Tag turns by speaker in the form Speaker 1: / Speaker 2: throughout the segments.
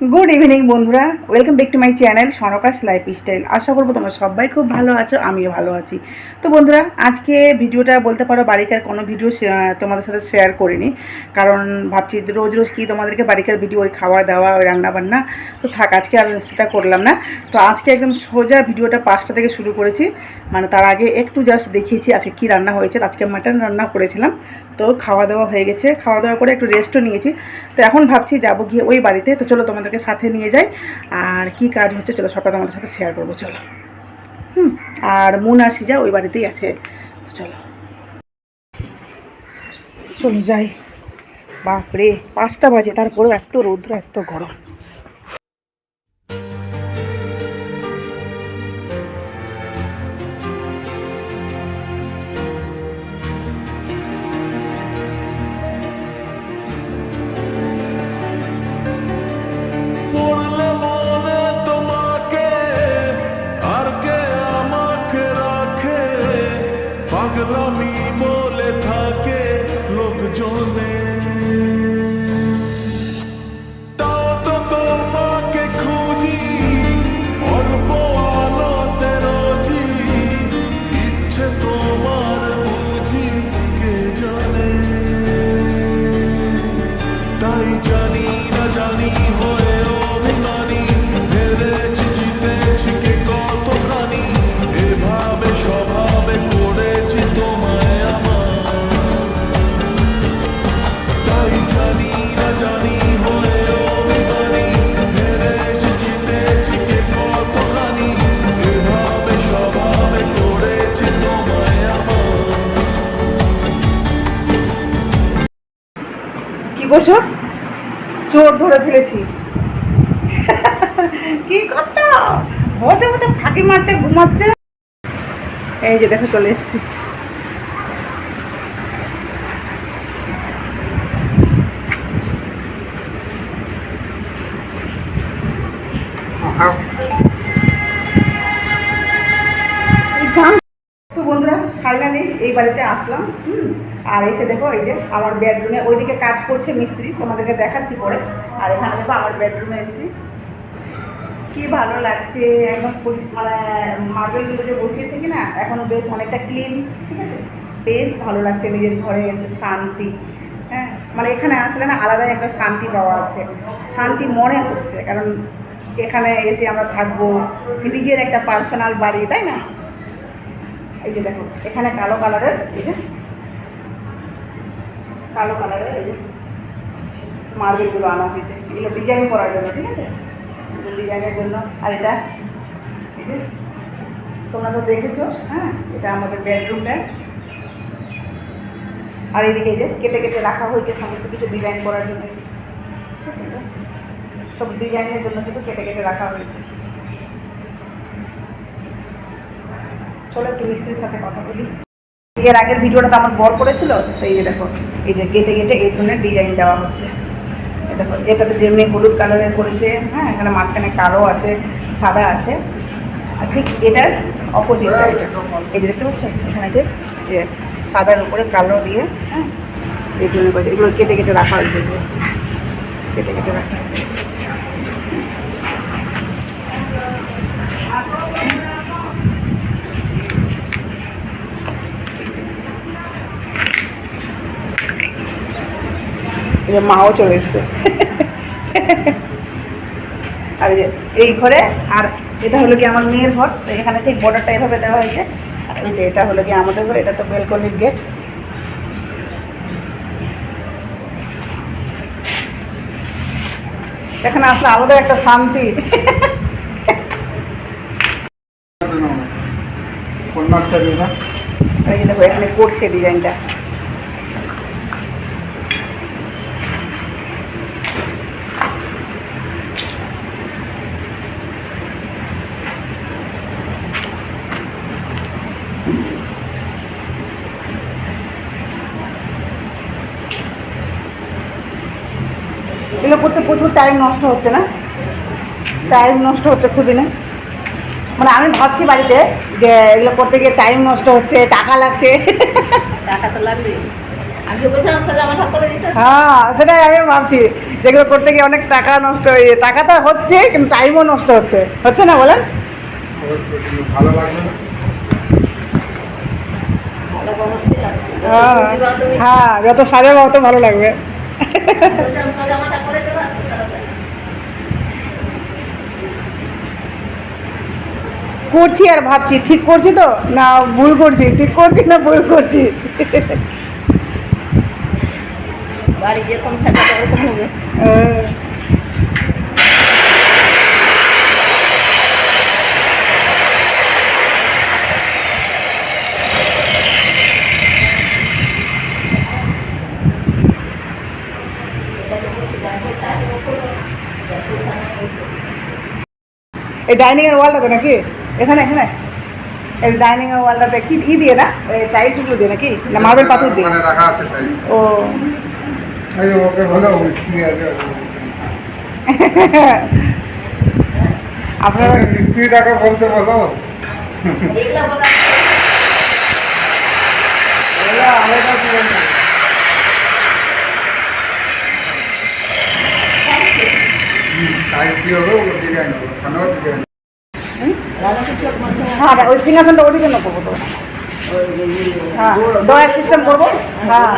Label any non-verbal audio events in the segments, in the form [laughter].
Speaker 1: Good evening বন্ধুরা। Welcome back to my channel সনকাশ life style আশা করব তোমরা সবাই খুব ভালো আছো, আমিও ভালো আছি। তো বন্ধুরা, আজকে ভিডিওটা বলতে পারো বাড়িকার কোনো ভিডিও তোমাদের সাথে শেয়ার করিনি। কারণ ভাবছি রোজ রোজ কি তোমাদেরকে বাড়িকার ভিডিও ওই খাওয়া দাওয়া, ওই রান্না বান্না তো থাক, আজকে আর সেটা করলাম না। তো আজকে একদম সোজা ভিডিওটা পাঁচটা থেকে শুরু করেছি। মানে তার আগে একটু জাস্ট দেখিয়েছি আজকে কী রান্না হয়েছে। আজকে মাটন রান্না করেছিলাম। তো খাওয়া দাওয়া হয়ে গেছে। খাওয়া দাওয়া করে একটু রেস্টও নিয়েছি। তো এখন ভাবছি যাব গিয়ে ওই বাড়িতে। তো চলো তোমাদেরকে সাথে নিয়ে যাই। আর কি কাজ হচ্ছে চলো সবটা তোমাদের সাথে শেয়ার করব, চলো। হুম, আর মুন আর সিজা ওই বাড়িতেই আছে। তো চলো। চলো যাই। বাপরে, পাঁচটা বাজে, তারপরেও এত রৌদ্র, এত গরম।
Speaker 2: করছ
Speaker 1: চোর ধরে ফেলেছি। কি করছ? বলতে বলতে ফাঁকি মারছে ঘুমাচ্ছে। এই যে দেখো চলে এসেছি এই গান- তো বন্ধুরা ফাইনালি এই বাড়িতে আসলাম, হুম, আর এসে দেখো এই যে আমার বেডরুমে ওইদিকে কাজ করছে মিস্ত্রি, তোমাদেরকে দেখাচ্ছি পরে। আর এখানে দেখো আমার বেডরুমে এসেছি। কি ভালো লাগছে, একদম মানে মার্বেলগুলো যে বসিয়েছে কি না এখন বেশ অনেকটা ক্লিন ঠিক আছে? বেশ ভালো লাগছে নিজের ঘরে এসে শান্তি হ্যাঁ? মানে এখানে আসলে না আলাদাই একটা শান্তি পাওয়া আছে। শান্তি মনে হচ্ছে, কারণ এখানে এসে আমরা থাকব, নিজের একটা পার্সোনাল বাড়ি, তাই না? এই যে দেখো, এখানে কালো কালারের, এই যে কালো কালারের এই যে মার্বেলগুলো আনা হয়েছে। এগুলো ডিজাইন করার জন্য, ঠিক আছে? ডিজাইনের জন্য। আর এটা তোমরা তো দেখেছ হ্যাঁ? এটা আমাদের বেডরুমটা আর এদিকে যে কেটে কেটে রাখা হয়েছে, সমস্ত কিছু ডিজাইন করার জন্য। সব ডিজাইনের জন্য কিন্তু কেটে কেটে রাখা হয়েছে। চলো একটু মিস্ত্রির সাথে কথা বলি। এর আগের ভিডিওটা তো আমার বর করেছিল, তো এই যে দেখো, এই যে গেটে গেটে এই ধরনের ডিজাইন দেওয়া হচ্ছে। দেখো, এটাতে যেমনি হলুদ কালারের করেছে হ্যাঁ এখানে মাঝখানে কালো আছে, সাদা আছে। আর ঠিক এটার অপোজিটটা এটা এই যে দেখতে পাচ্ছেন এখানে যে সাদার উপরে কালো দিয়ে হ্যাঁ এই করেছে। এগুলো কেটে কেটে রাখা হয়েছে। কেটে কেটে রাখা হয়েছে। যে মাও চলে এসছে। আর এই ঘরে আর এটা হলো কি আমার মেয়ের ঘর এখানে ঠিক বর্ডারটা এভাবে দেওয়া হয়েছে। আর এই যে এটা হলো কি আমাদের ঘর এটা তো বেলকনির গেট এখানে আসলে আলাদা একটা শান্তি। দেখো এখানে করছে ডিজাইনটা করতে প্রচুর টাইম নষ্ট হচ্ছে না? টাইম নষ্ট হচ্ছে খুবই না? মানে আমি ভাবছি বাড়িতে যে এগুলো করতে গিয়ে টাইম নষ্ট হচ্ছে টাকা লাগছে।
Speaker 3: টাকা তো লাগবে আগে বলছিলাম সোজা মাথা করে দিতে
Speaker 1: হ্যাঁ সেটাই আমি ভাবছি যেগুলো করতে গিয়ে অনেক টাকা নষ্ট হয়ে টাকাটা হচ্ছে কিন্তু টাইমও নষ্ট হচ্ছে। হচ্ছে না বলেন?
Speaker 4: ভালো লাগবে না।
Speaker 1: হ্যাঁ হ্যাঁ যত সাজাবো অত ভালো লাগবে। করছি আর ভাবছি ঠিক করছি তো? না ভুল করছি ঠিক করছি না ভুল করছি?
Speaker 3: বাড়ি যেরকম সাজাতে ওরকম হবে।
Speaker 1: এই ডাইনিং এর ওয়ালটা তো নাকি? এখানে এখানে। এই ডাইনিং এর ওয়ালটাতে কি দিয়ে না? এই টাইলসগুলো দিয়ে নাকি? না মার্বেল পাথর দিয়ে?
Speaker 4: রাখা আছে
Speaker 1: ও। [laughs] আপনারা
Speaker 4: বলতে বলো। টাইপ দিয়ে হবে ওগুলো ডিজাইন হবে ডিজাইন
Speaker 1: হ্যাঁ ওই সিংহাসনটা ওটির জন্য করব তো। হ্যাঁ ডয়ার সিস্টেম করব। হ্যাঁ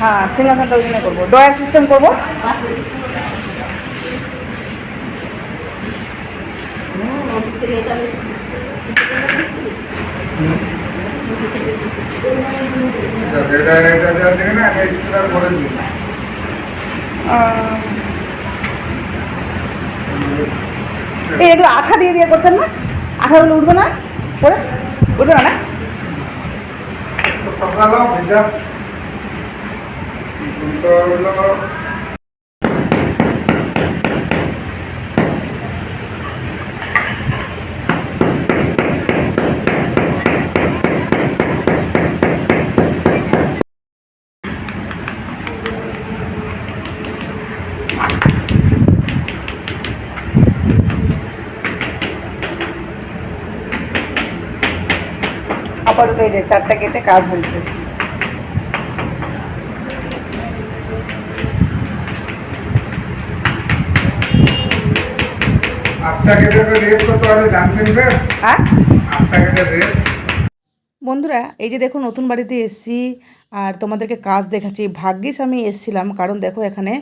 Speaker 1: হ্যাঁ সিংহাসনটা ওই জন্য করব। ডয়ার সিস্টেম করব।
Speaker 3: এটা
Speaker 4: এটা এটা যা দেখে না এটা স্কুটার করে দিই
Speaker 1: আহ, এই এগুলো আঠা দিয়ে দিয়ে করছেন না? আঠাগুলো উঠবে না? করে? উঠবে না? না আপাতত এই যে চারটা কেটে কাজ হয়েছে। হ্যাঁ?
Speaker 4: আটটা কেটে রেট
Speaker 1: বন্ধুরা এই যে দেখো নতুন বাড়িতে এসছি। আর তোমাদেরকে কাজ দেখাচ্ছি। ভাগ্যিস আমি এসছিলাম, কারণ দেখো এখানে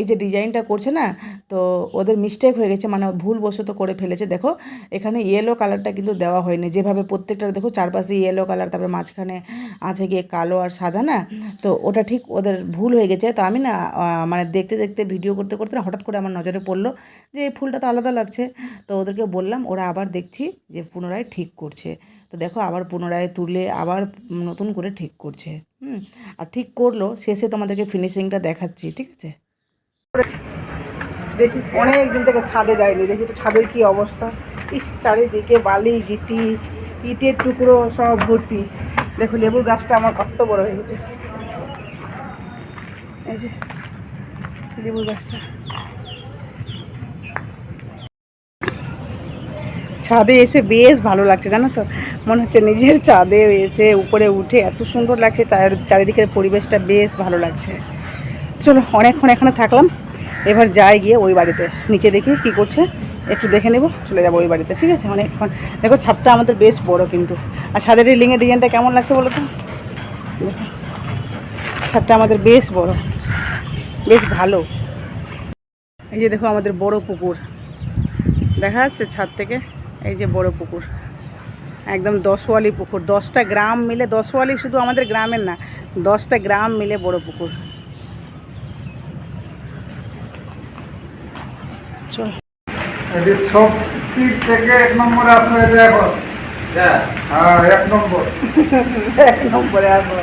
Speaker 1: এই যে ডিজাইনটা করছে না, তো ওদের মিস্টেক হয়ে গেছে মানে ভুলবশত করে ফেলেছে। দেখো, এখানে ইয়েলো কালারটা কিন্তু দেওয়া হয়নি। যেভাবে প্রত্যেকটা, দেখো চারপাশে ইয়েলো কালার তারপরে মাঝখানে আছে গিয়ে কালো আর সাদা না? তো ওটা ঠিক ওদের ভুল হয়ে গেছে। তো আমি না মানে দেখতে দেখতে ভিডিও করতে করতে হঠাৎ করে আমার নজরে পড়ল যে এই ফুলটা তো আলাদা লাগছে। তো ওদেরকে বললাম, ওরা আবার দেখছি যে পুনরায় ঠিক করছে। তো দেখো আবার পুনরায় তুলে আবার নতুন করে ঠিক করছে, হুম? আর ঠিক করল, শেষে তোমাদেরকে ফিনিশিংটা দেখাচ্ছি, ঠিক আছে? দেখি অনেক দিন থেকে ছাদে যায়নি দেখি তো ছাদের কি অবস্থা। ইস, চারিদিকে বালি, গিটি, ইটের টুকরো সব ভর্তি। দেখো, লেবুর গাছটা আমার কত বড় হয়ে গেছে। এই যে, লেবুর গাছটা। ছাদে এসে বেশ ভালো লাগছে, জানো তো? মনে হচ্ছে নিজের ছাদে এসে উপরে উঠে এত সুন্দর লাগছে, চার- চারিদিকের পরিবেশটা বেশ ভালো লাগছে। চলো, অনেকক্ষণ এখানে থাকলাম। এবার যাই গিয়ে ওই বাড়িতে। নিচে দেখি কি করছে, একটু দেখে নেব, চলে যাব ওই বাড়িতে, ঠিক আছে? অনেকক্ষণ। দেখো, ছাদটা আমাদের বেশ বড় কিন্তু। আর ছাদের রিলিংয়ের ডিজাইনটা কেমন লাগছে বলো তো? ছাদটা আমাদের বেশ বড়, বেশ ভালো। এই যে দেখো, আমাদের বড় পুকুর। দেখা যাচ্ছে ছাদ থেকে। এই যে বড় পুকুর। একদম দশওয়ালি পুকুর। দশটা গ্রাম মিলে দশওয়ালি শুধু আমাদের গ্রামের না দশটা গ্রাম মিলে বড় পুকুর। চল।
Speaker 4: সব থেকে এক নম্বরে আসবে এটা হ্যাঁ এক নম্বর।
Speaker 1: এক নম্বরে আসব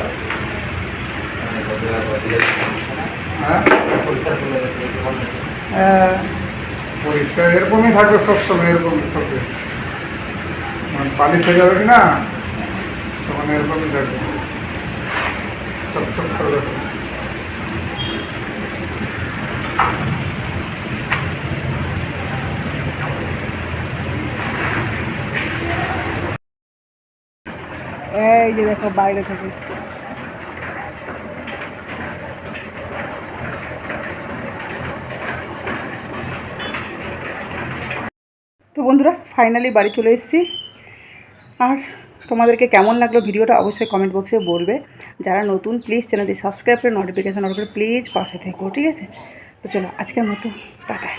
Speaker 4: হ্যাঁ। পরিষ্কার এরকমই থাকবে সবসময় এরকমই থাকবে। মানে পালিশ হয়ে যাবে না তখন এরকমই থাকবে
Speaker 1: এই যে দেখো বাইরে থেকে। তো বন্ধুরা ফাইনালি বাড়ি চলে এসেছি। আর তোমাদেরকে কেমন লাগল ভিডিওটা অবশ্যই কমেন্ট বক্সে বলবে। যারা নতুন প্লিজ চ্যানেলটি সাবস্ক্রাইব করে নোটিফিকেশান অন করে প্লিজ পাশে থেকো, ঠিক আছে? তো চলো, আজকের মতো, টাটা।